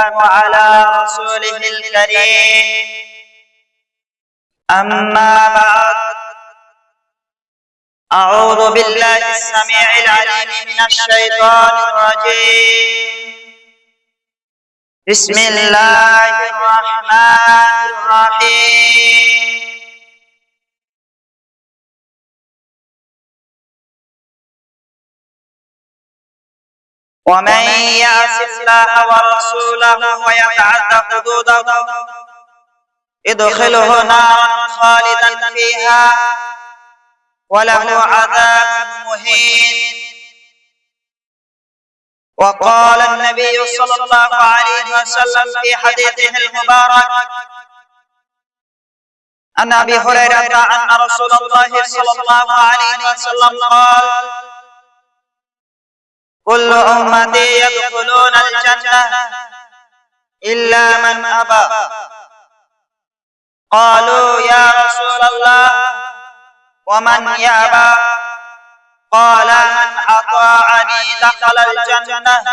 على رسوله الكريم. أما بعد أعوذ بالله السميع العليم من الشيطان الرجيم. بسم الله الرحمن الرحيم. ومن يعص الله ورسوله ويتعد حدوده ادخله نارا خالدا فيها وله عذاب مهين. وقال النبي صلى الله عليه وسلم في حديثه المبارك عن أبي هريرة أن رسول الله صلى الله عليه وسلم قال كل امتي يدخلون الجنه الا من ابى قالوا يا رسول الله ومن يابى قال من اطاعني دخل الجنه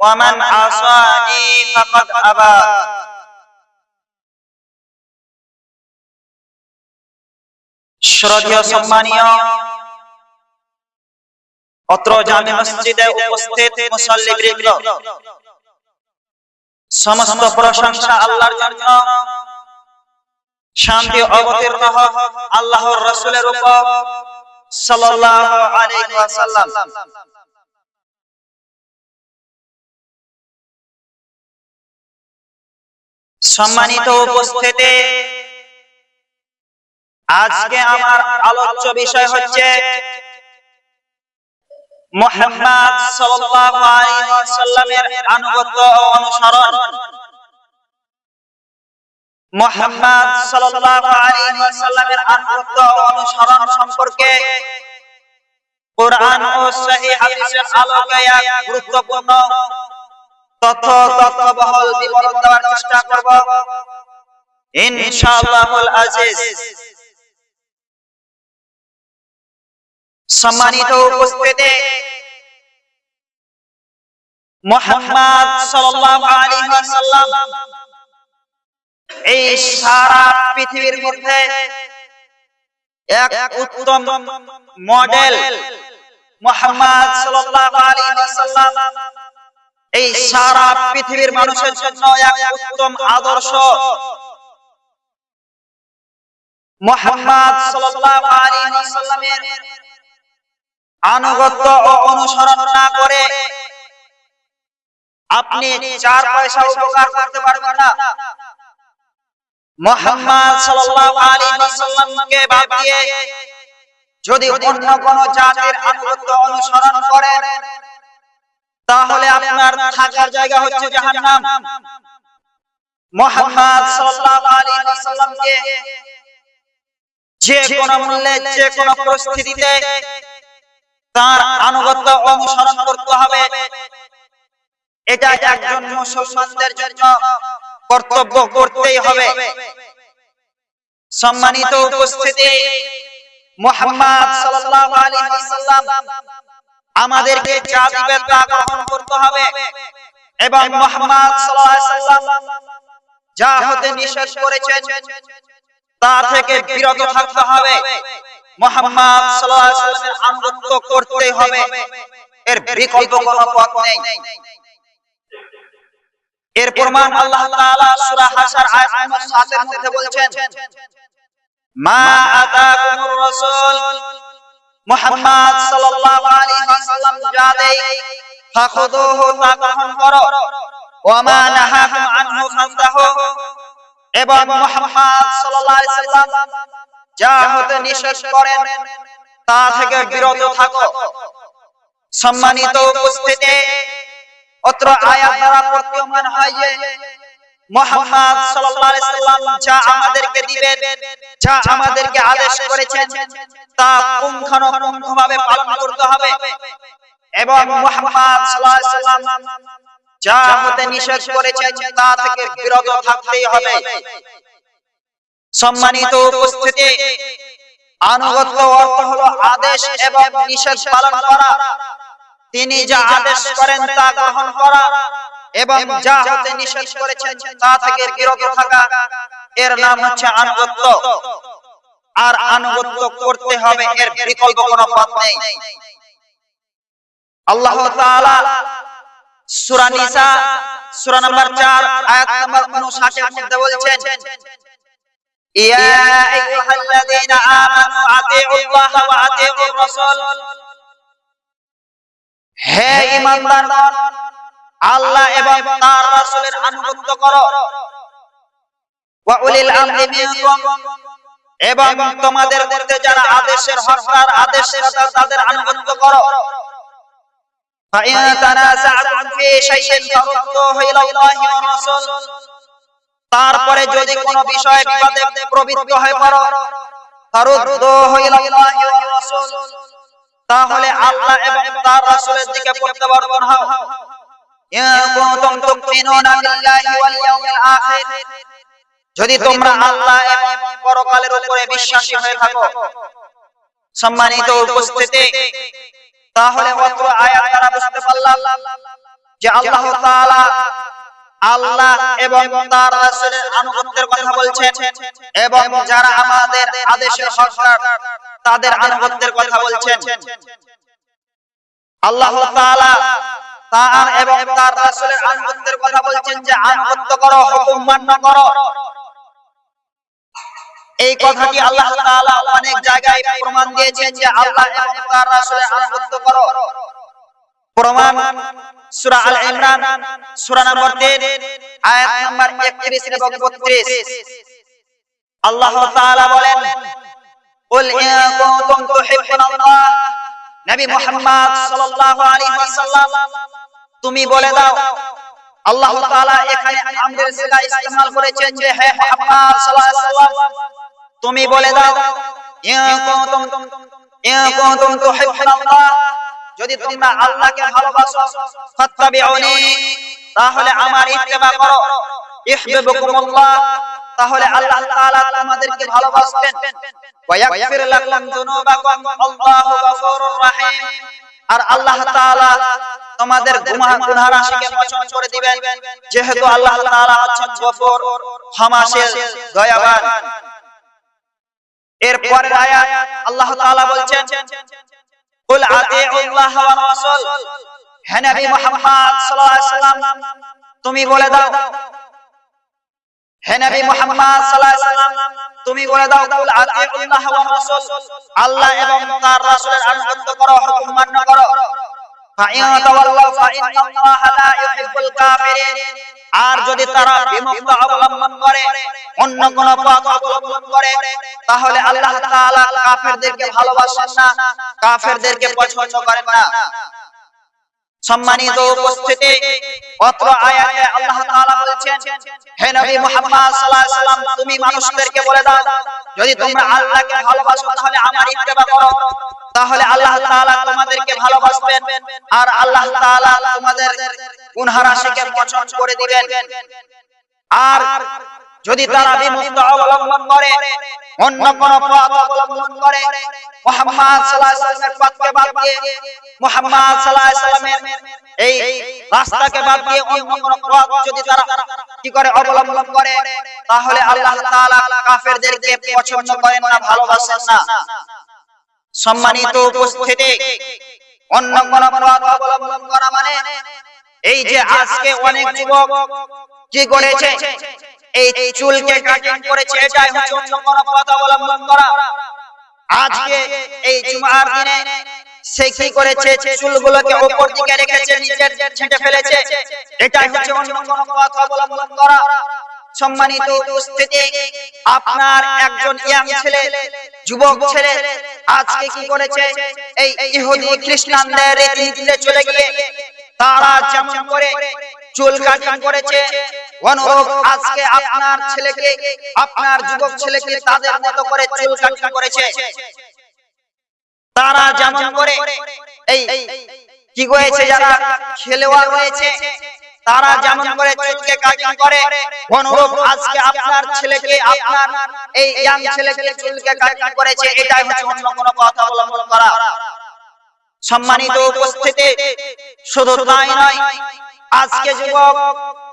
ومن عصاني فقد ابى শ্রদ্ধেয় সম্মানীয় অত্র জামে মসজিদে উপস্থিত মুসল্লিবৃন্দ সমস্ত প্রশংসা আল্লাহর জন্য। শান্তি অবতীর্ণ হোক আল্লাহর রাসূলের উপর। সাল্লাল্লাহু আলাইহি ওয়াসাল্লাম। সম্মানিত উপস্থিতি। আজকে আমার আলোচ্য বিষয় হচ্ছে মোহাম্মদ সাল্লাল্লাহু আলাইহি ওয়াসাল্লামের আনুগত্য ও অনুসরণ। মোহাম্মদ সাল্লাল্লাহু আলাইহি ওয়াসাল্লামের আনুগত্য ও অনুসরণ সম্পর্কে কোরআন ও সহিহ হাদিসের আলোকে এক গুরুত্বপূর্ণ তথ্য তথ্যবহল বিবরণ দেওয়ার চেষ্টা করব। ইনশাআল্লাহুল আজিজ। সম্মানিত উপস্থিতি মোহাম্মদ সাল্লাল্লাহু আলাইহি ওয়াসাল্লাম এই সারা পৃথিবীর মধ্যে এক উত্তম মডেল মোহাম্মদ সাল্লাল্লাহু আলাইহি ওয়াসাল্লাম এই সারা পৃথিবীর মানুষের জন্য এক উত্তম আদর্শ মোহাম্মদ সাল্লাল্লাহু আলাইহি ওয়াসাল্লামের আনুগত্য ও অনুসরণ না করে আপনি চার পয়সা উপকার করতে পারবেন না। মোহাম্মদ সাল্লাল্লাহু আলাইহি ওয়াসাল্লামকে বাদ দিয়ে যদি অন্য কোন জাতির আনুগত্য অনুসরণ করেন, তাহলে আপনার থাকার জায়গা হচ্ছে জাহান্নাম। মোহাম্মদ সাল্লাল্লাহু আলাইহি ওয়াসাল্লামকে যে কোন মূল্যে, যে কোন পরিস্থিতিতে তার আনুগত্য অনুসরণ করতে হবে। এটা একজন মুসলমানদের জন্য কর্তব্য করতেই হবে। সম্মানিত উপস্থিতি, মুহাম্মদ সাল্লাল্লাহু আলাইহি ওয়াসাল্লাম আমাদেরকে দিবেন তা গ্রহণ করতে হবে এবং মুহাম্মদ সাল্লাল্লাহু আলাইহি ওয়াসাল্লাম যা হতে নিষেধ করেছেন তা থেকে বিরত থাকতে হবে। মোহাম্মদ সাল্লাল্লাহু আলাইহি আনুগত্য করতে হবে। এর বিকল্প কোনো পথ নেই। এর প্রমাণ আল্লাহ তাআলা সূরা হাশর আয়াত নম্বর 7 এর মধ্যে বলেছেন, মা আতাকুমুর রাসূল মুহাম্মদ সাল্লাল্লাহু আলাইহি ওয়াসাল্লাম যা দেয় ফাখুদুহু তা গ্রহণ করো, ওয়া মা নাহাকুম আনহু ফান্তাহু। এবং মুহাম্মদ সাল্লাল্লাহু আলাইহি ওয়াসাল্লাম যা হতে নিষেধ করেন, তা থেকে বিরত থাকো। সম্মানিত উপস্থিতি, অত্র আয়াত দ্বারা প্রতীয়মান হয় যে সাল্লাল্লাহু আলাইহি সাল্লাম যা আমাদেরকে দিবেন, যা আমাদেরকে আদেশ করেছেন, তা পুঙ্খানুপুঙ্খভাবে পালন করতে হবে। এবং মুহাম্মদ সাল্লাল্লাহু আলাইহি সাল্লাম যা হতে নিষেধ করেছেন, তা থেকে বিরত থাকতেই হবে। সম্মানিত উপস্থিতি। আনুগত্য অর্থ হলো আদেশ এবং নিষেধ পালন করা। তিনি যা আদেশ করেন তা গ্রহণ করা এবং যা হতে নিষেধ করেছেন তা থেকে বিরত থাকা। এর নাম হচ্ছে আনুগত্য। আর আনুগত্য করতে হবে এর বিকল্প কোনো পথ নেই। আল্লাহ তাআলা সূরা নিসা, সূরা নাম্বার 4 আয়াত নাম্বার 59 এর মধ্যে বলছেন ইয়া আইয়ুহাল্লাযীনা আমানু আতিউল্লাহ ওয়া আতিউর রাসূল হে ঈমানদারগণ আল্লাহ এবং তার রাসূলের আনুগত্য করো ওয়া উলিল আমরি মিনকুম এবং তোমাদের মধ্যে যারা আদেশের হকদার আদেশদাতা তাদের আনুগত্য করো فإن تنازعتم في شيء فردوه إلى الله والرسول তারপরে যদি কোনো বিষয়ে বিবাদে প্রবৃত্ত হয়ে পড়ো তাহলে আল্লাহ এবং তার রাসূলের দিকে প্রত্যাবর্তন হও। যদি তোমরা আল্লাহ এবং পরকালের উপরে বিশ্বাসী হয়ে থাকো। সম্মানিত উপস্থিতি। তাহলে অত্র আয়াত দ্বারা বুঝতে পারলাম যে আল্লাহ তাআলা আল্লাহ এবং তার রাসূলের আনুগত্যের কথা বলছেন এবং যারা আমাদের আদেশের হকদার তাদের আনুগত্যের কথা বলছেন। আল্লাহ তাআলা তার এবং তার রাসূলের আনুগত্যের কথা বলছেন যে আনুগত্য করো হুকুম মান্য করো। এই কথাটি আল্লাহ তাআলা অনেক জায়গায় প্রমাণ দিয়েছেন যে আল্লাহ এবং তার রাসূলের আনুগত্য করো। প্রমাণ, সূরা আল ইমরান, সূরা নম্বর 3 আয়াত নম্বর 31 এবং 32 আল্লাহ তাআলা বলেন, কুল ইন কুনতুম তুহিব্বুনাল্লাহ নবী মুহাম্মদ সাল্লাল্লাহু আলাইহি ওয়াসাল্লাম, তুমি বলে দাও, আল্লাহ তাআলা এখানে আমদের জায়গা ইস্তেমাল করেছেন যে, হে আব্বাস সাল্লাল্লাহু তুমি বলে দাও, ইন কুনতুম ইন কুনতুম তুহিব্বুনাল্লাহ যদি তোমরা আল্লাহকে ভালোবাসো, ফাত্তাবিউনি, তাহলে আমার ইত্তেবা করো। ইহবিবুকুমুল্লাহ, তাহলে আল্লাহ তাআলা তোমাদেরকে ভালোবাসবেন। ওয়া ইয়াগফির লাকুম যুনুবাকুম, আল্লাহু গফুরুর রহিম। আর আল্লাহ তাআলা তোমাদের গুনাহ গুনাহ রাশিকে মোচন করে দিবেন। যেহেতু আল্লাহ তাআলা হচ্ছেন গফুর, ক্ষমাশীল, দয়াবান। এর পরের আয়াত আল্লাহ তাআলা বলছেন কুল আতিউল্লাহ ওয়া রাসূল হে নবী মুহাম্মদ সাল্লাল্লাহু আলাইহি সাল্লাম তুমি বলে দাও। হে নবী মুহাম্মদ সাল্লাল্লাহু আলাইহি সাল্লাম তুমি বলে দাও কুল আতিউল্লাহ ওয়া রাসূল আল্লাহ এবং তার রাসূলের আনুগত্য করো হুকুম মান্য করো। আর যদি তারা বিমুক্ত অবলম্বন করে, অন্য কোন পথ অবলম্বন করে, তাহলে আল্লাহ কাফেরদেরকে ভালোবাসেন না, কাফেরদেরকে পছন্দ করেন না। সম্মানিত উপস্থিতি অত্র আয়াতে আল্লাহ তাআলা বলেছেন হে নবী মুহাম্মদ সাল্লাল্লাহু আলাইহি সাল্লাম তুমি মানুষদেরকে বলে দাও যদি তোমরা আল্লাহকে ভালোবাসো তাহলে আমার ইত্তেবা করো। তাহলে আল্লাহ তাআলা তোমাদেরকে ভালোবাসবেন আর আল্লাহ তাআলা তোমাদের গুনাহ রাশিকে মোচন করে দিবেন। আর যদি তারা বিমুক্ত অবলম্বন করে, অন্য কোন পথ অবলম্বন করে সাল্লাল্লাহু আলাইহি ওয়াসাল্লামের সাল্লাল্লাহু এই রাস্তাকে বাদ দিয়ে অন্য কোন পথ যদি তারা কি করে অবলম্বন করে, তাহলে আল্লাহ তাআলা কাফেরদেরকে পছন্দ করেন না, ভালোবাসেন না। সম্মানিত উপস্থিতি, অন্য কোন পথ অবলম্বন করা মানে এই যে আজকে অনেক যুবক কি করেছে? এই চুলকে কাটিং করেছে, এটাই হচ্ছে অন্য কোন পথ অবলম্বন করা। আজকে এই জুমার দিনে সে কি করেছে? চুলগুলোকে উপর দিকে রেখেছে, নিচের ছেঁটে ফেলেছে, এটাই হচ্ছে অন্য কোন পথ অবলম্বন করা। সম্মানিত উপস্থিতি, আপনার একজন ইয়াং ছেলে, যুবক ছেলে, আজকে কি করেছে? এই ইহুদি খ্রিস্টানদের রীতিতে চলে গিয়ে তারা যেমন করে চুল কাটিং করেছে আজকে আপনার ছেলেকে, আপনার যুবক ছেলেকে তাদের মতো করে করেছে। তারা যেমন করে, এই কি হয়েছে যারা খেলোয়াড় রয়েছে, তারা যেমন করে চুলকে কাটিং করে। অনুরূপ আজকে আপনার ছেলেকে, আপনার এই ইয়াং ছেলেকে চুলকে কাটিং করেছে, এটাই হচ্ছে অন্য কোনো কথা অবলম্বন করা। সম্মানিত উপস্থিতি, শুধু তাই নয়, আজকে যুবক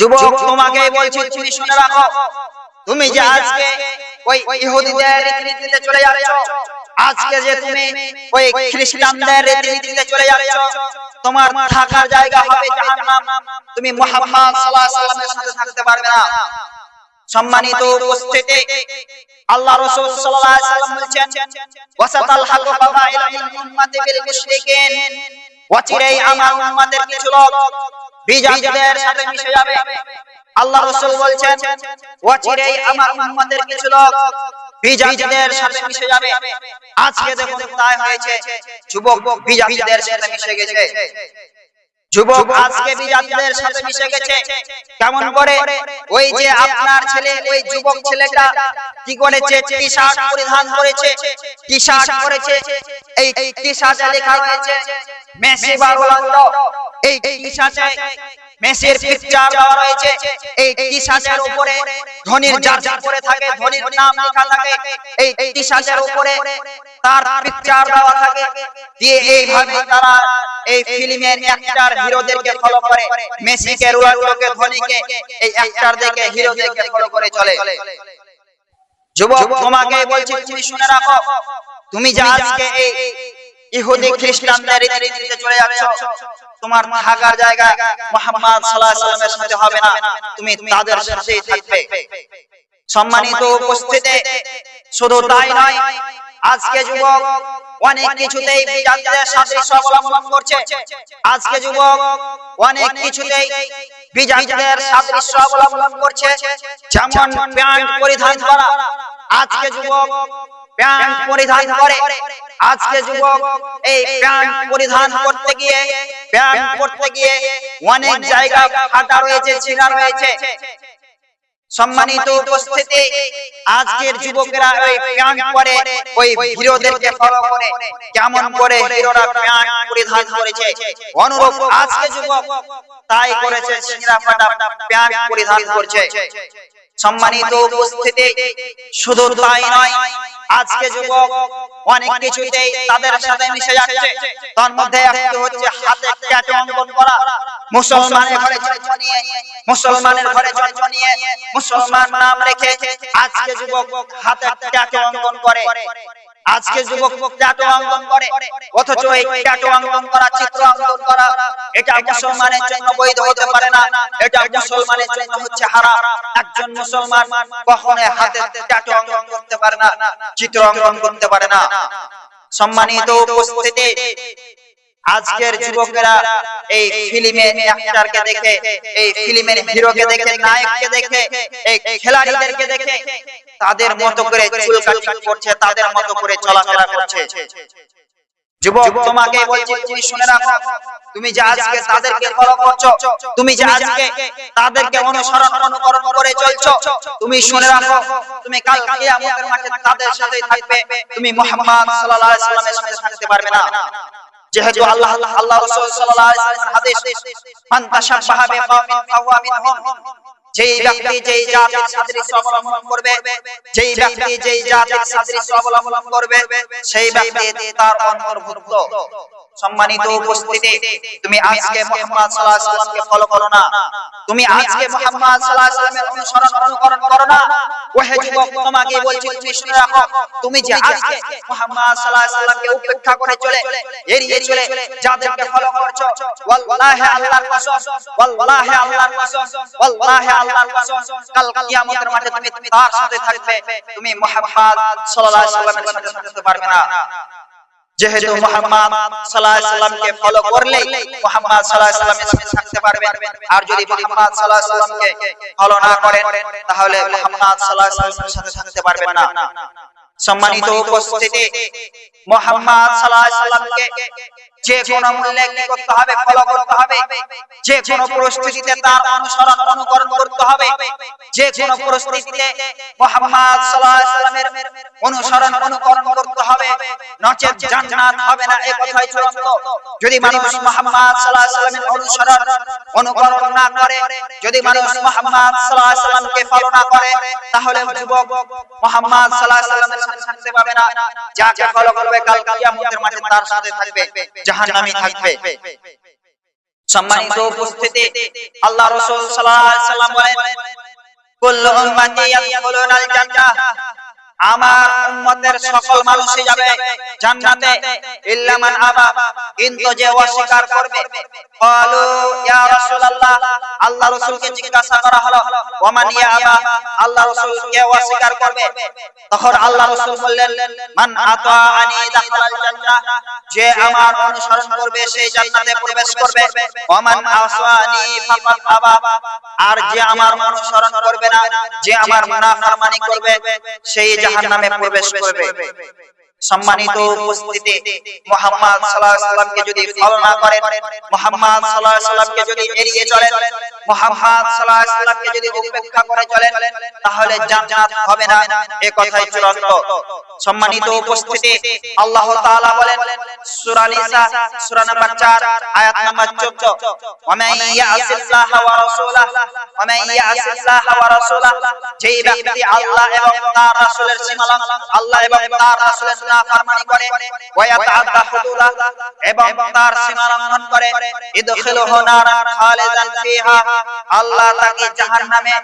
যুবক তোমাকে বলছি তুমি শুনে রাখো। তুমি যে আজকে ওই ইহুদিদের রীতিনীতিতে চলে যাচ্ছ আজকে যে তুমি ওই খ্রিস্টানদের রীতিনীতিতে চলে যাচ্ছ তোমার থাকার জায়গা হবে জাহান্নাম। তুমি মুহাম্মদ সাল্লাল্লাহু আলাইহি ওয়াসাল্লামের সাথে থাকতে পারবে না। সম্মানিত উপস্থিতি আল্লাহ রাসূল সাল্লাল্লাহু আলাইহি ওয়াসাল্লাম বলেছেন ওয়াসাতাল হাকু ফাদাইল মিন উম্মতি বিল মুশরিকিন। ওয়াচিরেই আমার উম্মতের কিছু লোক বিজাতিদের সাথে মিশে যাবে। আল্লাহ রাসূল ওয়াচিরেই আমার উম্মতের কিছু লোক বিজাতিদের সাথে মিশে যাবে। আজকে দেখুন তাই হয়েছে, যুবক বিজাতিদের সাথে মিশে গেছে। যুবক আজকে বিজাতিদের সাথে মিশে গেছে। কেমন করে? ওই যে আপনার ছেলে, ওই যুবক ছেলেটা কি করেছে? টি শার্ট পরিধান করেছে টি শার্ট করেছে এই টি শার্টে লেখা রয়েছে মেসি বারোলান্ডো এই টি শার্টে মেসির পিকচার দেওয়া রয়েছে এই টি শার্টের উপরে ধোনির জার্সি পরে থাকে ধোনির নাম লেখা থাকে এই টি শার্টের উপরে তার পিকচার দেওয়া থাকে দিয়ে এইভাবে তারা এই ফিল্মের অ্যাক্টর হিরোদেরকে ফলো করে মেসিকে রোনাল্ডোকে ধোনিকে এই অ্যাক্টর দেখে হিরোদেরকে ফলো করে চলে। যুবক তোমাকে বলছি তুমি শুনে রাখো তুমি যে আজকে এই ইহুদি খ্রিস্টানদের রীতিতে চলে যাচ্ছ তোমার থাকার জায়গা মুহাম্মদ সাল্লাল্লাহু আলাইহি ওয়াসাল্লামের সাথে হবে না। তুমি তাদের সাথেই থাকবে। সম্মানিত উপস্থিতি শুধু তাই নয় আজকে যুবক অনেক কিছুতেই বিজাতিদের সাদৃশ্য অবলম্বন করছে। আজকে যুবক অনেক কিছুতেই বিজাতিদের সাদৃশ্য অবলম্বন করছে। যেমন প্যান্ট পরিধান করা। আজকে যুবক প্যান্ট পরিধান করে। আজকে যুবক এই প্যান্ট পরিধান করতে গিয়ে প্যান্ট পরতে গিয়ে অনেক জায়গা ফাটা রয়েছে ছিঁড়া রয়েছে। সম্মানিত উপস্থিতি আজকের যুবকেরা ওই প্যান্ট পরে ওই হিরোদেরকে ফলো করে। কেমন করে হিরোরা প্যান্ট পরিধান করেছে। অনুরূপ আজকে যুবক তাই করেছে ছিঁড়া ফাটা প্যান্ট পরিধান করছে। সম্মানিত উপস্থিতি, শুধু তাই নয়, আজকে যুবক অনেক কিছুতেই তাদের সাথে মিশে যাচ্ছে। তার মধ্যে একটি হচ্ছে হাতে ক্যাটে অঙ্কন করা, মুসলমানের ঘরে জন্মনিয়ে মুসলমানের ঘরে জন্মনিয়ে মুসলমান নাম রেখে আজকে যুবক হাতে ক্যাটে অঙ্কন করে। আজকে যুবক ট্যাটু অঙ্কন করে অথচ এই ট্যাটু অঙ্কন করা চিত্র অঙ্কন করা এটা মুসলমানের জন্য বৈধ হতে পারে না এটা মুসলমানের জন্য হচ্ছে হারাম একজন মুসলমান কখনো হাতে ট্যাটু অঙ্কন করতে পারে না চিত্র অঙ্কন করতে পারে না। সম্মানিত উপস্থিতি আজকের যুবকেরা এই ফিল্মে অ্যাক্টরকে দেখে এই ফিল্মের হিরোকে দেখে নায়ককে দেখে এই খেলাড়িদেরকে দেখে তাদের মতো করে চুল কাটিং করছে তাদের মতো করে চলাফেরা করছে। যুবক তোমাকে বলছি তুমি শুনে রাখো তুমি যে আজকে তাদেরকে ফলো করছ তুমি যে আজকে তাদেরকে অনুসরণ অনুকরণ করে চলছো তুমি শুনে রাখো তুমি কাল কিয়ামতের মাঠে তাদের সাথেই থাকবে তুমি মুহাম্মদ সাল্লাল্লাহু আলাইহি ওয়াসাল্লামের সাথে থাকতে পারবে না। যেহেতু আল্লাহ আল্লাহ রাসূল সাল্লাল্লাহু আলাইহি ওয়াসাল্লাম হাদিস মান তাশাব্বাহা বিকাওমিন ফাহুয়া মিনহুম যেই ব্যক্তি যেই জাতির সাদৃশ্য অবলম্বন করবে যেই ব্যক্তি যেই জাতির সাদৃশ্য অবলম্বন করবে সেই ব্যক্তি তার অন্তর্ভুক্ত। সম্মানিত উপস্থিতি তুমি আজকে মুহাম্মদ সাল্লাল্লাহু আলাইহি ওয়াসাল্লামকে ফলো করো না। তুমি আজকে মুহাম্মদ সাল্লাল্লাহু আলাইহি ওয়াসাল্লামের অনুসরণ অনুকরণ করো না। ওহে যুবক তোমাকে বলছি তুমি শুনে রাখো তুমি যে আজকে মুহাম্মদ সাল্লাল্লাহু আলাইহি উপেক্ষা করে চলে এড়িয়ে চলে যাদেরকে ফলো করছ ওয়াল্লাহি আল্লাহর কসম ওয়াল্লাহি আল্লাহর কসম ওয়াল্লাহি আল্লাহর কসম কাল কিয়ামতের মাঠে তুমি তার সাথে থাকবে তুমি মুহাম্মদ সাল্লাল্লাহু আলাইহি ওয়াসাল্লামের সাথে থাকতে পারবে না। যেহেতু মুহাম্মদ সাল্লাল্লাহু আলাইহি সাল্লামকে ফলো করলে মুহাম্মদ সাল্লাল্লাহু আলাইহি থাকতে পারবেন। আর যদি মুহাম্মদ সাল্লাল্লাহু আলাইহি ফলো না করেন, তাহলে মুহাম্মদ সাল্লাল্লাহু আলাইহি থাকতে পারবেন না। সম্মানিত উপস্থিতি, মুহাম্মদ সাল্লাল্লাহু আলাইহি যে কোনো মূল্যে কি করতে হবে? ফলো করতে হবে। যে কোনো পরিস্থিতিতে তার অনুসরণ, অনুকরণ করতে হবে। যে কোনো পরিস্থিতিতে মুহাম্মদ সাল্লাল্লাহু আলাইহি অনুসরণ, অনুকরণ করতে হবে। নচেত জান্নাত হবে না এই কথাই চূড়ান্ত যদি মানুষ মুহাম্মদ সাল্লাল্লাহু আলাইহি সাল্লামের অনুসরণ অনুকরণ না করে যদি মানুষ মুহাম্মদ সাল্লাল্লাহু আলাইহি সাল্লামকে ফলো না করে তাহলে যুবক মুহাম্মদ সাল্লাল্লাহু আলাইহি সাল্লামের সাথে থাকতে পারবে না যাকে ফলো করবে কাল কিয়ামতের মাঠে তার সাথে থাকবে জাহান্নামী থাকবে সম্মানিত উপস্থিতি আল্লাহ রাসূল সাল্লাল্লাহু আলাইহি সাল্লাম বলেন কুল্লু উম্মতি ইয়াদখুলুনাল জান্নাহ আমার উম্মতের সকল মানুষই যাবে জান্নাতে। ইল্লা মান আবা। কিন্তু যে অস্বীকার করবে। ক্বালু ইয়া রাসূলুল্লাহ। আল্লাহ রাসূলকে জিজ্ঞাসা করা হলো ইয়া আবা? আল্লাহ রাসূল কে অস্বীকার করবে? তখন আল্লাহ রাসূল বললেন, মান জান্নাহ। যে আমার অনুসরণ করবে, সেই জান্নাতে প্রবেশ করবে। ওমান আসানি আবা। আর যে আমার অনুসরণ করবে না, যে আমার নাফরমানি করবে, সেই জাহান্নামে প্রবেশ করবে সম্মানিত উপস্থিতি, মুহাম্মদ সাল্লাল্লাহু সাল্লামকে যদি ফলো না করেন, মুহাম্মদ সাল্লাল্লাহু সাল্লামকে যদি এড়িয়ে চলেন, মুহাম্মদ সাল্লাল্লাহু সাল্লামকে যদি উপেক্ষা করে চলেন, তাহলে জান্নাত হবে না। এই কথাই চূড়ান্ত। সম্মানিত উপস্থিতি, আল্লাহ তাআলা বলেন, সূরা নিসা সূরা নাম্বার 4 আয়াত নাম্বার 14 ওয়া ইয়াসিল্লাহ ওয়া রাসূলাহ ওয়া ইয়াসিল্লাহ ওয়া রাসূলাহ, যেই ব্যক্তি আল্লাহ এবং তার রাসূলের সীমালঙ্ঘন, আল্লাহ এবং তার রাসূলের নাফরমানি করে ওয়া ইয়াতাআদ্দা হুদুদাহ এবং তার সীমালঙ্ঘন করে, ইদখিলুহু নারান খালিদান ফিহা, আল্লাহ তাকে জাহান্নামে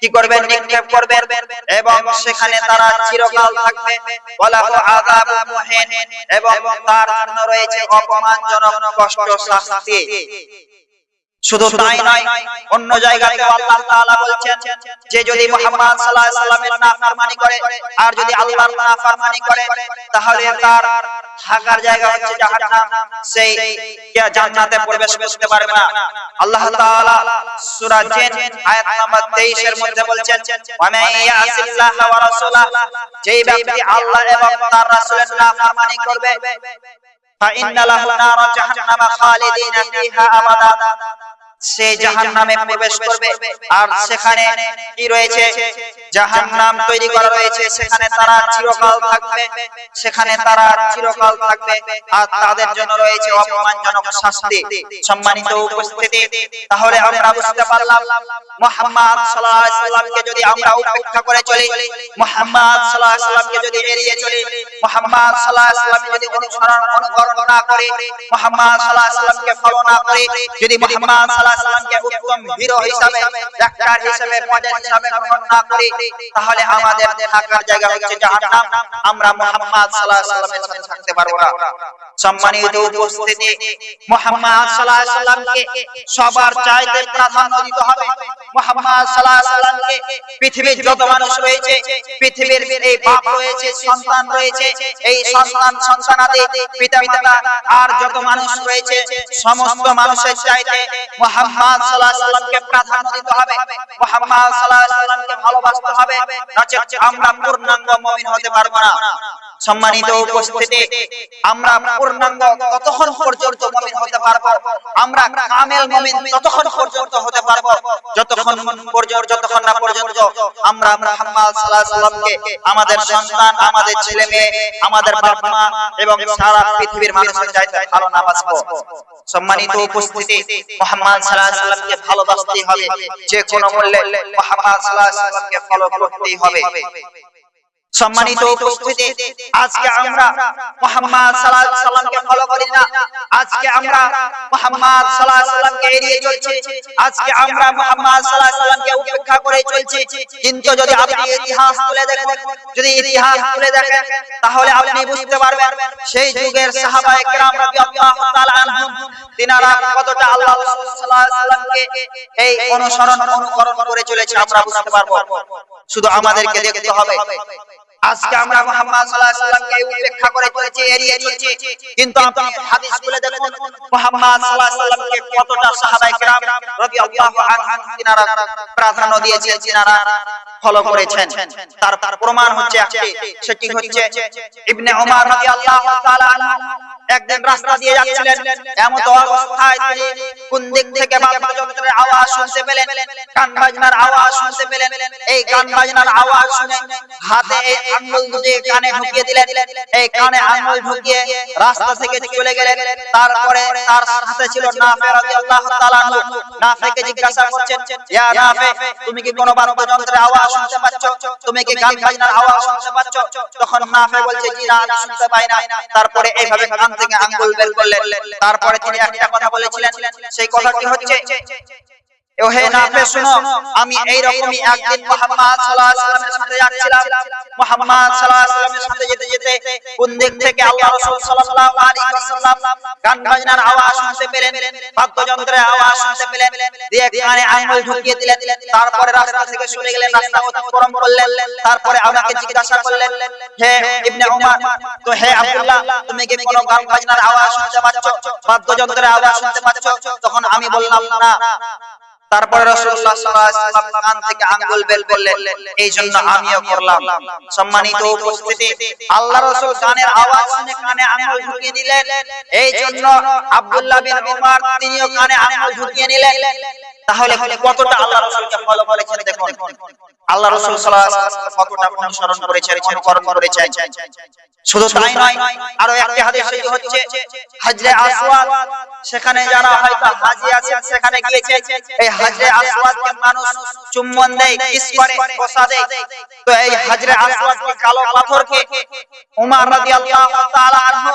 কি করবেন? নিক্ষেপ করবেন, এবং সেখানে তারা চিরকাল থাকবে। ওয়ালাহু আযাবু মুহিন, এবং তার জন্য রয়েছে অপমানজনক কষ্ট শাস্তি। শুধু তাই নয় অন্য জায়গাতে আল্লাহ তাআলা বলছেন যে যদি মুহাম্মদ সাল্লাল্লাহু আলাইহি সাল্লামের নাফরমানি করে আর যদি আল্লাহর নাফরমানি করে তাহলে তার থাকার জায়গা হচ্ছে জাহান্নাম সেই কে জান্নাতে প্রবেশ করতে পারবে না আল্লাহ তাআলা সূরা জিন আয়াত নাম্বার 23 এর মধ্যে বলছেন ওয়া মান ইয়াসিল্লাহ ওয়া রাসূলাহ যেই ব্যক্তি আল্লাহ এবং তার রাসূলের নাফরমানি করবে فإن له نار جهنم خالدين فيها أبدا সে জাহান্নামে প্রবেশ করবে। আর সেখানে কি রয়েছে? জাহান্নাম তৈরি করা রয়েছে। সেখানে তারা চিরকাল থাকবে। সেখানে তারা চিরকাল থাকবে। আর তাদের জন্য রয়েছে অপমানজনক শাস্তি। সম্মানিত উপস্থিতি। তাহলে আমরা বুঝতে পারলাম মুহাম্মদ সাল্লাল্লাহু আলাইহি সাল্লামকে যদি আমরা উপেক্ষা করে চলি মুহাম্মদ সাল্লাল্লাহু আলাইহি সাল্লামকে যদি এড়িয়ে চলি মুহাম্মদ সাল্লাল্লাহু আলাইহি সাল্লামকে যদি অনুসরণ অনুকরণ না করি মুহাম্মদ সাল্লাল্লাহু আলাইহি সাল্লামকে ফলো না করি যদি মুহাম্মদ হিসাবে তাহলে আমাদের থাকার জায়গা হচ্ছে আমরা মুহাম্মদ সাথে থাকতে পারব না। সম্মানিত উপস্থিতি, মুহাম্মদ সাল্লাল্লাহু আলাইহি সাল্লামকে সবার চাইতে প্রাধান্য দিতে হবে। মুহাম্মদ সাল্লাল্লাহু আলাইহি সাল্লামকে পৃথিবীর যত মানুষ রয়েছে, পৃথিবীর এই বাপ রয়েছে, সন্তান রয়েছে, এই সন্তান, সন্তানাদি পিতা মাতা আর যত মানুষ রয়েছে, সমস্ত মানুষের চাইতে মুহাম্মদ সাল্লাল্লাহু আলাইহি সাল্লামকে প্রাধান্য দিতে হবে। মুহাম্মদ সাল্লাল্লাহু আলাইহি সাল্লামকে ভালোবাসতে হবে। নচেত আমরা পূর্ণাঙ্গ মুমিন হতে পারব না। সম্মানিত উপস্থিতি, আমরা পূর্ণাঙ্গ ততক্ষণ পর্যন্ত মুমিন হতে পারব, আমরা কামেল মুমিন ততক্ষণ পর্যন্ত হতে পারব, যতক্ষণ পর্যন্ত, যতক্ষণ না পর্যন্ত আমরা মুহাম্মদ সাল্লাল্লাহু আলাইহি সাল্লামকে আমাদের সন্তান, আমাদের ছেলে মেয়ে, আমাদের বাবা মা এবং সারা পৃথিবীর মানুষের চাইতে ভালো না বাসবো সম্মানিত উপস্থিতি, মুহাম্মদ সাল্লাল্লাহু আলাইহি সাল্লামকে ভালোবাসতেই হবে, যে কোনো মূল্যে মুহাম্মদ সাল্লাল্লাহু আলাইহি সাল্লামকে ফলো করতেই হবে। সম্মানিত উপস্থিতি। আজকে আমরা মুহাম্মদ সাল্লাল্লাহু আলাইহি ফলো করি না। আজকে আমরা মুহাম্মদ সাল্লাল্লাহু এড়িয়ে চলছি। আজকে আমরা মুহাম্মদ সাল্লাল্লাহু উপেক্ষা করে চলছি। কিন্তু যদি আপনি ইতিহাস দেখেন, যদি ইতিহাস দেখেন, তাহলে আপনি বুঝতে পারবেন, সেই যুগের রাদিয়াল্লাহু তাআলা আনহুম, তিনারা কতটা আল্লাহ সাল্লাল্লাহু আলাইহি এই অনুসরণ অনুকরণ করে চলেছে, আমরা বুঝতে পারব। শুধু আমাদেরকে দেখতে হবে। আজকে আমরা মুহাম্মদ সাল্লাল্লাহু আলাইহি সাল্লামকে উপেক্ষা করে চলেছি, এড়িয়ে চলছি। কিন্তু আপনি হাদিসগুলো দেখুন, মুহাম্মদ সাল্লাল্লাহু আলাইহি সাল্লামকে কতটা সাহাবায়ে কেরাম রাদিয়াল্লাহু আনহুম তিনারা প্রাধান্য দিয়েছে তিনারা ফলো করেছেন। তার তার প্রমাণ হচ্ছে একটি সেটি হচ্ছে ইবনে ওমর রাদিয়াল্লাহু তাআলা একদিন রাস্তা দিয়ে যাচ্ছিলেন। এমন অবস্থায় তিনি কোন দিক থেকে বাদ্যযন্ত্রের আওয়াজ শুনতে পেলেন? গান বাজনার আওয়াজ শুনতে পেলেন। এই গান বাজনার আওয়াজ শুনে হাতে এই আঙ্গুল দুটি কানে ঢুকিয়ে দিলেন। এই কানে আঙ্গুল ঢুকিয়ে রাস্তা থেকে চলে গেলেন। তারপরে তার সাথে ছিল নাফে রাদিয়াল্লাহু তাআলা নাফেকে জিজ্ঞাসা করছেন, ইয়া নাফে, তুমি কি কোনো বাদ্যযন্ত্রের আওয়াজ শুনতে পাচ্ছ, তুমি কি গান বাজনার আওয়াজ শুনতে পাচ্ছ? তখন নাফে বলছে, জি না, আমি শুনতে পাই না। তারপরে এইভাবে কান থেকে আঙ্গুল বের করলেন। তারপরে তিনি একটা কথা বলেছিলেন, সেই কথাটি হচ্ছে ও হে নাফে শুনো আমি এই রকমই একদিন মুহাম্মদ সাল্লাল্লাহু আলাইহি ওয়াসাল্লামের সাথে যাচ্ছিলাম। মুহাম্মদ সাল্লাল্লাহু আলাইহি ওয়াসাল্লামের সাথে যেতে যেতে কোন দিক থেকে আল্লাহ রাসূল সাল্লাল্লাহু আলাইহি ওয়াসাল্লাম গান বাজনার আওয়াজ শুনতে পেলেন বাদ্যযন্ত্রের আওয়াজ শুনতে পেলেন দিয়ে কানে আঙ্গুল ঢুকিয়ে দিলেন তারপরে রাস্তা থেকে সরে গেলেন রাস্তা অতিক্রম করলেন তারপরে আমাকে জিজ্ঞাসা করলেন হে ইবনে উমর তো হে আব্দুল্লাহ তুমি কি কোনো গান বাজনার আওয়াজ শুনতে পাচ্ছ? বাদ্যযন্ত্রের আওয়াজ শুনতে পাচ্ছ? তখন আমি বললাম না তারপরে থেকে আঙ্গুল বের করলেন। এই জন্য আমিও করলাম। সম্মানিত উপস্থিতি, আল্লাহ রাসূল গানের আওয়াজ শুনে কানে আঙ্গুল ঢুকিয়ে দিলেন। এই জন্য আব্দুল্লাহ বিন উমর তিনিও কানে আঙ্গুল ঢুকিয়ে নিলেন। তাহলে কতটা আল্লাহ রাসূলকে ফলো করেছেন দেখুন। আল্লাহ রাসূল সাল্লাল্লাহু আলাইহি ওয়াসাল্লাম কতটা অনুসরণ করেছেন, অনুকরণ করেছেন। শুধু তাই নয়, আরও একটি হাদিস হচ্ছে হজরে আসওয়াদ সেখানে যারা হয়তো হাজি আছে সেখানে গিয়েছে এই হজরে আসওয়াদকে মানুষ চুম্বন দেয়, কিস করে বসা দেয়। তো এই হজরে আসওয়াদ কি কালো পাথরকে উমর রাদিয়াল্লাহু তাআলা আনহু,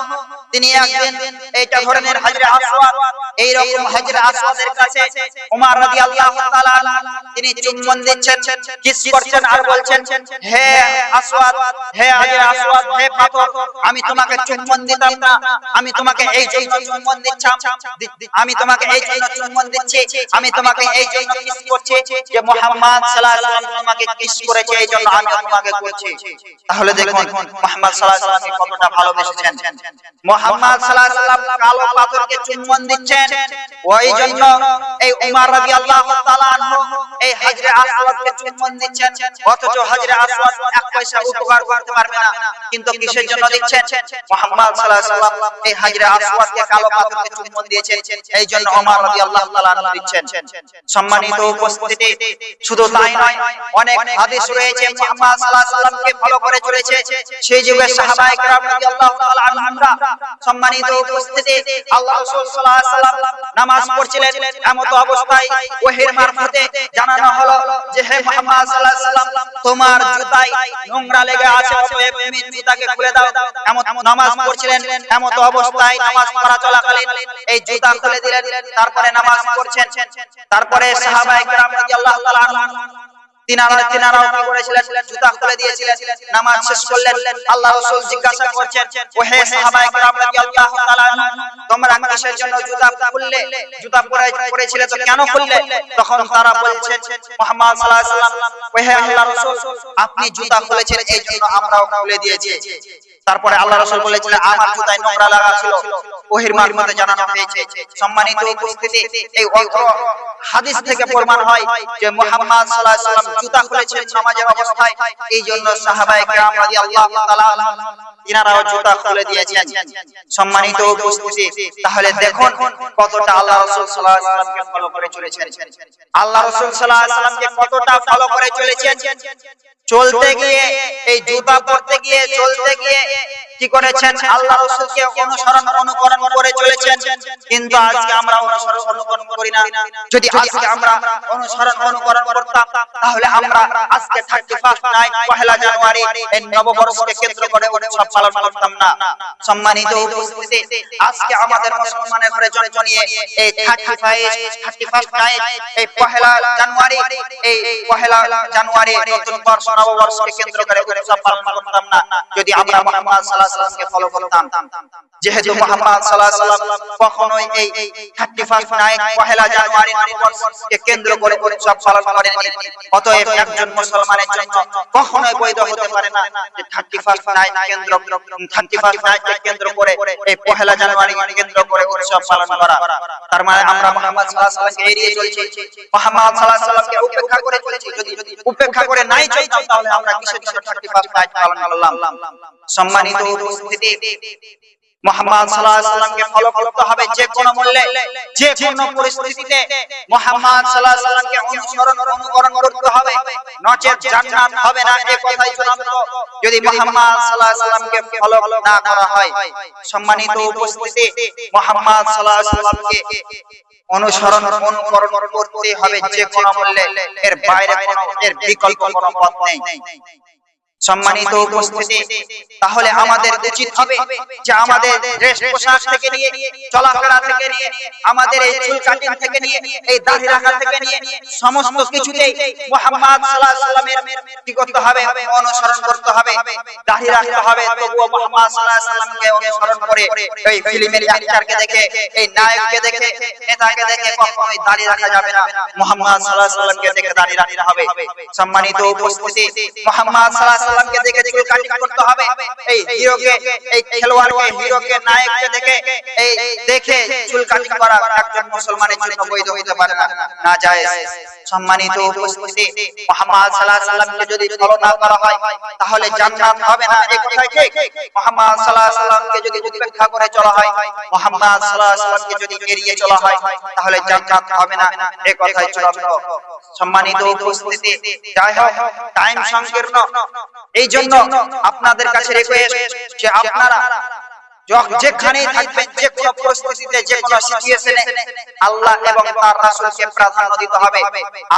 তিনি একদিন এইটা ধরনের হজরে আসওয়াদ এই রকম হজরে আসওয়াদের কাছে উমর রাদিয়াল্লাহু তাআলা তিনি চুম্বন দিচ্ছেন, কিস করছেন আর বলছেন, হে আসওয়াদ, হে হজরে আসওয়াদ, হে পাথর, আমি তোমাকে চুম্বন দিতাম না, আমি তোমাকে এই জন্য চুম্বন দিচ্ছাম। আমি তোমাকে এই জন্য চুম্বন দিচ্ছি, আমি তোমাকে এই জন্য কিস করছি যে মুহাম্মদ সাল্লাল্লাহু তোমাকে কিস করেছে, এই জন্য আমি তোমাকে করছি। তাহলে দেখুন, মুহাম্মদ সাল্লাল্লাহু আলাইহি কতটা ভালোবেসেছেন। মুহাম্মদ সাল্লাল্লাহু কালো পাথরকে চুম্বন দিচ্ছেন। ওই জন্য এই উমর রাদিয়াল্লাহু তাআলা আনহু এই হজরে আসওয়াদকে চুম্বন দিচ্ছেন। অথচ হজরে আসওয়াদ এক পয়সা উপকার করতে পারবে না, কিন্তু কিসের জন্য দিচ্ছেন? মুহাম্মদ সাল্লাল্লাহু আলাইহি এই হজরে আসওয়াদকে কালো পাথরকে চুম্বন দিয়েছেন এই জন্য ওমর রাদিয়াল্লাহু তাআলা দিচ্ছেন। সম্মানিত উপস্থিতি, শুধু তাই নয়, অনেক হাদিস রয়েছে, মুহাম্মদ সাল্লাল্লাহু আলাইহি ওয়াসাল্লামকে ফলো করে চলেছে। সেই যুগে সাহাবায়ে কেরাম রাদিয়াল্লাহু তাআলা আনহুরা, সম্মানিত উপস্থিতি আল্লাহ রাসূল সাল্লাল্লাহু আলাইহি ওয়াসাল্লাম নামাজ পড়ছিলেন, এমত অবস্থায় ওহীর মারফতে জানানো হলো যে, হে মুহাম্মদ সাল্লাল্লাহু আলাইহি ওয়াসাল্লাম, তোমার জুতায় নোংরা লেগে আছে, অতএব তুমি জুতাকে খুলে দাও। এমত নামাজ পড়ছিলেন, এমত অবস্থায় নামাজ পড়া চলাকালীন এই জুতা খুলে দিলেন, তারপরে নামাজ পড়ছেন। তারপরে সাহাবায়ে রাদিয়াল্লাহু তাআলা আপনি জুতা খুলেছেন, এই জন্য আমরাও খুলে দিয়েছি। তারপরে আল্লাহ রাসূল বলেছিলেন, আমার জুতায় নোংরা লাগা ছিল। ওহির মারফতে জানানো হয়েছে। সম্মানিত উপস্থিতি, এই অল্প হাদিস থেকে প্রমাণ হয় যে মুহাম্মদ সাল্লাল্লাহু আলাইহি ওয়াসাল্লাম জুতা খুলেছেন নামাজের অবস্থায়। এই জন্য সাহাবায়ে কেরাম রাদিয়াল্লাহু তাআলা ইনারাও জুতা খুলে দিয়েছেন। সম্মানিত উপস্থিতি, তাহলে দেখুন কতটা আল্লাহ রাসূল সাল্লাল্লাহু আলাইহি ওয়াসাল্লামকে ফলো করে চলেছেন। আল্লাহ রাসূল সাল্লাল্লাহু আলাইহি ওয়াসাল্লামকে কতটা ফলো করে চলেছেন। চলতে গিয়ে, এই জুতা পড়তে গিয়ে, চলতে গিয়ে কি করেছেন? আল্লাহ রসুলকে অনুসরণ অনুকরণ করে চলেছেন। কিন্তু আজকে আমরা অনুসরণ অনুকরণ করি না। যদি আজকে আমরা অনুসরণ অনুকরণ করতাম, তাহলে আমরা আজকে 31 নাই পহেলা জানুয়ারি এই নববর্ষকে কেন্দ্র করে উৎসব পালন করতাম না। সম্মানিত উপস্থিতি। আজকে আমাদের মুসলমানের ঘরে জন্ম নিয়ে এই 35 31 নাই এই পহেলা জানুয়ারি এই পহেলা জানুয়ারি নতুন বর্ষ নববর্ষকে কেন্দ্র করে উৎসব পালন করতাম না। যদি আমরা মুহাম্মদ সাল্লাল্লাহু সাল্লামকে ফলো করতাম যেহেতু মোহাম্মদ সাল্লাল্লাহু আলাইহি ওয়াসাল্লাম কখনোই এই 31 নাইট পহেলা জানুয়ারি নববর্ষকে কেন্দ্র করে উৎসব পালন করেননি অতএব একজন মুসলমানের জন্য কখনোই বৈধ হতে পারে না যে 31 নাইট কেন্দ্র 31 নাইটকে কেন্দ্র করে এই পহেলা জানুয়ারি কেন্দ্র করে উৎসব পালন করা। তার মানে আমরা মোহাম্মদ সাল্লাল্লাহু এড়িয়ে চলছি। মোহাম্মদ সাল্লাল্লাহু উপেক্ষা করে চলছি। যদি উপেক্ষা করে নাই চলতাম, তাহলে আমরা কিসের জন্য 35 পালন করলাম? সম্মানিত উপস্থিতি। মোহাম্মদ সাল্লাল্লাহু যদি সম্মানিত উপস্থিতি, মোহাম্মদ সাল্লাল্লাহু অনুসরণ, অনুকরণ করতে হবে যে কোনো মূল্যে। এর বাইরে এর বিকল্প সম্মানিত উপস্থিতি তাহলে আমাদের উচিত হবে যে আমাদের ড্রেস পোশাক থেকে নিয়ে চলাফেরা থেকে নিয়ে আমাদের এই চুল কাটিং থেকে নিয়ে এই দাড়ি রাখা থেকে নিয়ে সমস্ত কিছুতেই মুহাম্মদ সাল্লাল্লাহু আলাইহি সাল্লামের কি করতে হবে অনুসরণ করতে হবে দাড়ি রাখতে হবে তবুও মুহাম্মদ সাল্লাল্লাহু আলাইহি সাল্লামকে অনুসরণ করে এই ফিল্মের অ্যাক্টরকে দেখে এই নায়ককে দেখে নেতাকে দেখে কখনোই দাড়ি রাখা যাবে না মুহাম্মদ সাল্লাল্লাহু আলাইহি সাল্লামকে দেখে দাড়ি রাখতে হবে সম্মানিত উপস্থিতি মুহাম্মদ সাল্লাল্লাহু সাল্লামকে দেখে চুল কাটিং করতে হবে। এই হিরোকে, এই খেলোয়াড়কে, হিরোকে, নায়ককে দেখে, এই দেখে চুল কাটিং করা একজন মুসলমানের জন্য বৈধ হতে পারে না। না জায়েজ সম্মানিত উপস্থিতি, মুহাম্মদ সাল্লাল্লাহু যদি ফলো না করা হয়, তাহলে জান্নাত হবে না। এই কথাই ঠিক। মুহাম্মদ সাল্লাল্লাহু যদি উপেক্ষা করে চলা হয়, মুহাম্মদ সাল্লাল্লাহু যদি এড়িয়ে চলা হয়, তাহলে জান্নাত হবে না। এই কথাই চূড়ান্ত। সম্মানিত উপস্থিতি, যাই হোক, টাইম সংকীর্ণ। এই জন্য আপনাদের কাছে রিকোয়েস্ট যে আপনারা যেখানেই থাকবেন যে কোনো পরিস্থিতিতে যে কোনো সিচুয়েশনে আল্লাহ এবং তার রাসূলকে প্রাধান্য দিতে হবে।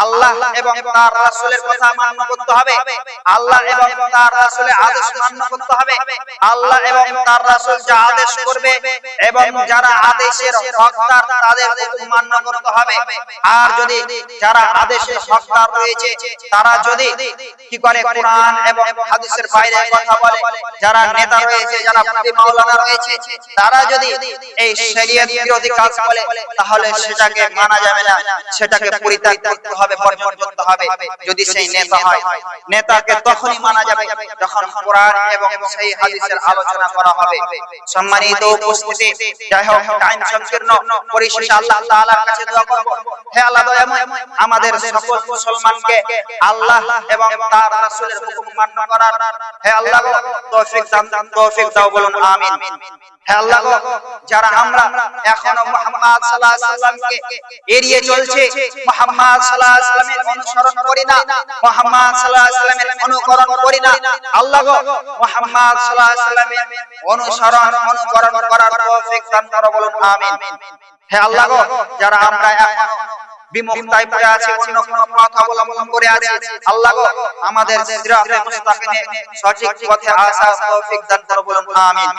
আল্লাহ এবং তার রাসূলের কথা মান্য করতে হবে। আল্লাহ এবং তার রাসূলের আদেশ মান্য করতে হবে। আল্লাহ এবং তার রাসূল যা আদেশ করবে এবং যারা আদেশের হকদার তাদের হুকুম মান্য করতে হবে। আর যদি যারা আদেশের হকদার রয়েছে তারা যদি কি করে কোরআন এবং হাদিসের বাইরে কথা বলে যারা নেতা রয়েছে যারা মুফতি মাওলানা রয়েছে তারা যদি এই শরীয়ত বিরোধী কাজ করে তাহলে সেটাকে মানা যাবে না। সেটাকে পরিত্যাগ করতে হবে করতে হবে। যদি সেই নেতা হয়, নেতাকে তখনই মানা যাবে যখন কোরআন এবং সেই হাদিসের আলোচনা করা হবে। সম্মানিত উপস্থিতি, যাই হোক, টাইম সংকীর্ণ। পরিশেষে আল্লাহ তাআলার কাছে দোয়া করব। হে আল্লাহ দয়াময়, আমাদের সকল মুসলমানকে আল্লাহ এবং তার রাসূলের হুকুম মান্য করার। হে আল্লাহ, তৌফিক দান, তৌফিক দাও বলুন, আমিন। অনুসরণ করার আমিন। হে আল্লাহ যারা আমরা বিমুক্তায় আমাদের সঠিক পথে আসা তৌফিক দান বলুন, আমিন।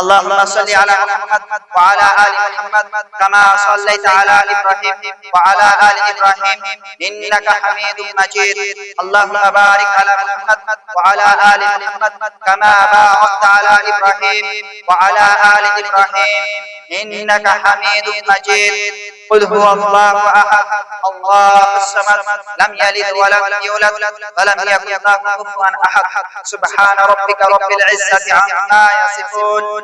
اللهم صل على محمد وعلى آل محمد كما صليت على إبراهيم وعلى آل إبراهيم إنك حميد مجيد. اللهم بارك على محمد وعلى آل محمد كما باركت على إبراهيم وعلى آل إبراهيم إنك حميد مجيد. قل هو الله أحد. الله الصمد لم يلد ولم يولد ولم يكن له كفوا أحد. سبحان ربك رب العزة عما يصفون.